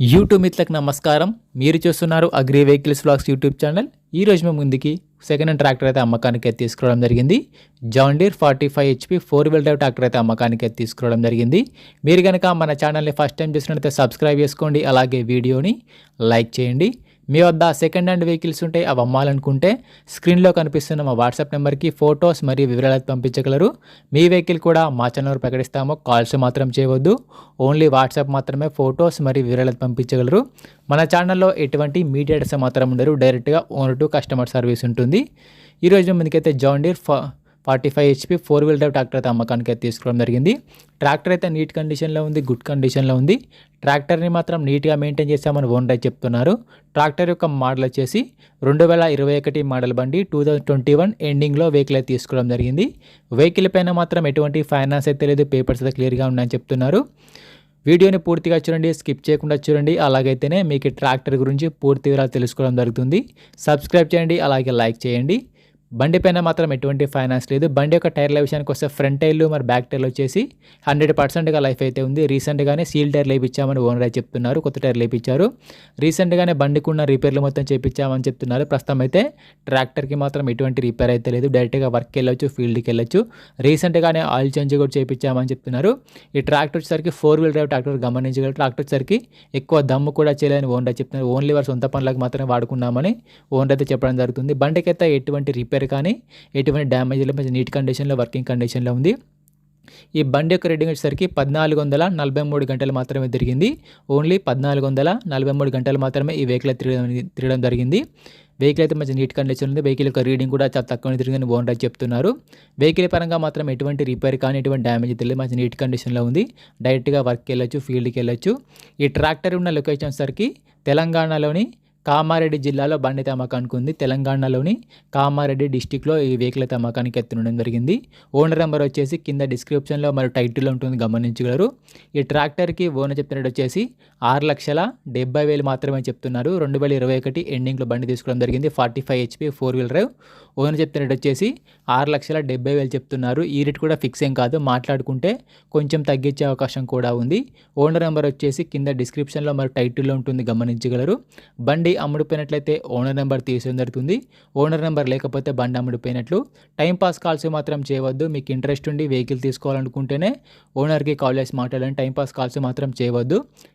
YouTube మిత్రులకు నమస్కారం. మీరు చూస్తున్నారు agri vehicles blogs YouTube channel ఈ రోజు మేము ముందుకి సెకండ్ హ్యాండ్ ట్రాక్టర్ అయితే అమ్మకానికి అయితే తీసుకోవడం జరిగింది. John Deere forty five HP four wheel drive tractor అయితే అమ్మకానికి అయితే తీసుకోవడం జరిగింది. మీరు కనుక మన ఛానల్ని ఫస్ట్ టైం చూసినట్లయితే సబ్స్క్రైబ్ చేసుకోండి. అలాగే వీడియోని లైక్ చేయండి. మీ వద్ద సెకండ్ హ్యాండ్ వెహికల్స్ ఉంటే అవి అమ్మాలనుకుంటే స్క్రీన్లో కనిపిస్తున్న మా వాట్సాప్ నెంబర్కి ఫొటోస్ మరియు వివరాలు పంపించగలరు. మీ వెహికల్ కూడా మా ఛానల్ ప్రకటిస్తాము కాల్స్ మాత్రం చేయవద్దు. ఓన్లీ వాట్సాప్ మాత్రమే ఫొటోస్ మరియు వివరాలు పంపించగలరు. మన ఛానల్లో ఎటువంటి మీడియా మాత్రం ఉండరు. డైరెక్ట్గా ఓనర్ టు కస్టమర్ సర్వీస్ ఉంటుంది. ఈరోజు ముందుకైతే John Deere forty five HP four wheel drive tractor అయితే అమ్మకానికి అయితే తీసుకోవడం జరిగింది. ట్రాక్టర్ అయితే నీట్ కండిషన్లో ఉంది గుడ్ కండిషన్లో ఉంది. ట్రాక్టర్ని మాత్రం నీట్గా మెయింటైన్ చేశామని ఓనర్ అయితే చెప్తున్నారు. ట్రాక్టర్ యొక్క మోడల్ వచ్చేసి రెండు వేల ఇరవై ఒకటి మోడల్ బండి టూ థౌజండ్ ట్వంటీ వన్ ఎండింగ్లో వెహికల్ అయితే తీసుకోవడం జరిగింది. వెహికల్ పైన మాత్రం ఎటువంటి ఫైనాన్స్ అయితే లేదు పేపర్స్ అయితే క్లియర్గా ఉన్నాయని చెప్తున్నారు. వీడియోని పూర్తిగా చూడండి స్కిప్ చేయకుండా చూడండి. అలాగైతేనే మీకు ట్రాక్టర్ గురించి పూర్తి వివరాలు తెలుసుకోవడం జరుగుతుంది. సబ్స్క్రైబ్ చేయండి అలాగే లైక్ చేయండి. బండి పైన మాత్రం ఎటువంటి ఫైనాన్స్ లేదు. బండి యొక్క టైర్ల విషయానికి వస్తే ఫ్రంట్ టైర్లు మరి బ్యాక్ టైర్లు వచ్చేసి హండ్రెడ్ పర్సెంట్గా లైఫ్ అయితే ఉంది. రీసెంట్గానే సీల్ టైర్ లేపించామని ఓనర్ చెప్తున్నారు కొత్త టైర్ లేపించారు రీసెంట్గానే బండికి ఉన్న రిపేర్లు మొత్తం చేపించామని చెప్తున్నారు. ప్రస్తుతం అయితే ట్రాక్టర్కి మాత్రం ఎటువంటి రిపేర్ అయితే లేదు. డైరెక్ట్గా వర్క్కి వెళ్ళొచ్చు ఫీల్డ్కి వెళ్ళొచ్చు. రీసెంట్గానే ఆయిల్ చేంజ్ కూడా చేపించామని చెప్తున్నారు. ఈ ట్రాక్టర్ వచ్చేసరికి ఫోర్ వీల్ డ్రైవ్ ట్రాక్టర్ గమనించగలరు. ట్రాక్టర్ వచ్చేసరికి ఎక్కువ దమ్ము కూడా చేయలేని ఓనర్ చెప్తున్నారు. ఓన్లీ వారి సొంత పనులకు మాత్రమే వాడుకున్నామని ఓనర్ అయితే చెప్పడం జరుగుతుంది. బండికి అయితే ఎటువంటి రిపేర్ కానీ ఎటువంటి డ్యామేజ్ లేదు నీట్ కండిషన్లో వర్కింగ్ కండిషన్లో ఉంది. ఈ బండి యొక్క రీడింగ్ వచ్చేసరికి పద్నాలుగు వందల నలభై మూడు గంటలు మాత్రమే తిరిగింది. ఓన్లీ పద్నాలుగు వందల నలభై మూడు గంటలు మాత్రమే ఈ వెహికల్ తిరగడం తిరగడం జరిగింది. వెహికల్ అయితే మంచి నీట్ కండిషన్ ఉంది. వెహికల్ యొక్క రీడింగ్ కూడా చాలా తక్కువ తిరిగిందని ఓనర్ చెప్తున్నారు. వెహికల్ పరంగా మాత్రం ఎటువంటి రిపేర్ కానీ ఎటువంటి డ్యామేజ్ తెలియదు మంచి నీట్ కండిషన్లో ఉంది. డైరెక్ట్గా వర్క్కి వెళ్ళొచ్చు ఫీల్డ్కి వెళ్ళొచ్చు. ఈ ట్రాక్టర్ ఉన్న లొకేషన్ సరికి తెలంగాణలోని కామారెడ్డి జిల్లాలో బండి తమ్మకానికి ఉంది. తెలంగాణలోని కామారెడ్డి డిస్టిక్లో ఈ వెహికల్ తమ్మకానికి అమ్మకానికి జరిగింది. ఓనర్ నెంబర్ వచ్చేసి కింద డిస్క్రిప్షన్లో మరి టైటిల్ ఉంటుంది. గమనించగలరు. ఈ ట్రాక్టర్కి ఓనర్ చెప్తున్నట్టు వచ్చేసి ఆరు లక్షల డెబ్బై వేలు మాత్రమే చెప్తున్నారు. రెండు వేల ఇరవై ఒకటి ఎండింగ్లో బండి తీసుకోవడం జరిగింది. Forty five HP four wheel drive. Owner చెప్తున్నట్టు వచ్చేసి ఆరు లక్షల డెబ్బై వేలు చెప్తున్నారు. ఈ రేట్ కూడా ఫిక్స్ ఏం కాదు. మాట్లాడుకుంటే కొంచెం తగ్గించే అవకాశం కూడా ఉంది. ఓనర్ నెంబర్ వచ్చేసి కింద డిస్క్రిప్షన్లో మరి టైటిల్లో ఉంటుంది. గమనించగలరు. బండి అమ్ముడిపోయినట్లయితే ఓనర్ నెంబర్ తీసేయడం జరుగుతుంది. ఓనర్ నెంబర్ లేకపోతే బండి అమ్ముడిపోయినట్లు. టైం పాస్ కాల్స్ మాత్రం చేయవద్దు. మీకు ఇంట్రెస్ట్ ఉండి వెహికల్ తీసుకోవాలనుకుంటేనే ఓనర్కి కాల్ చేసి మాట్లాడాలని టైం పాస్ కాల్స్ మాత్రం చేయవద్దు.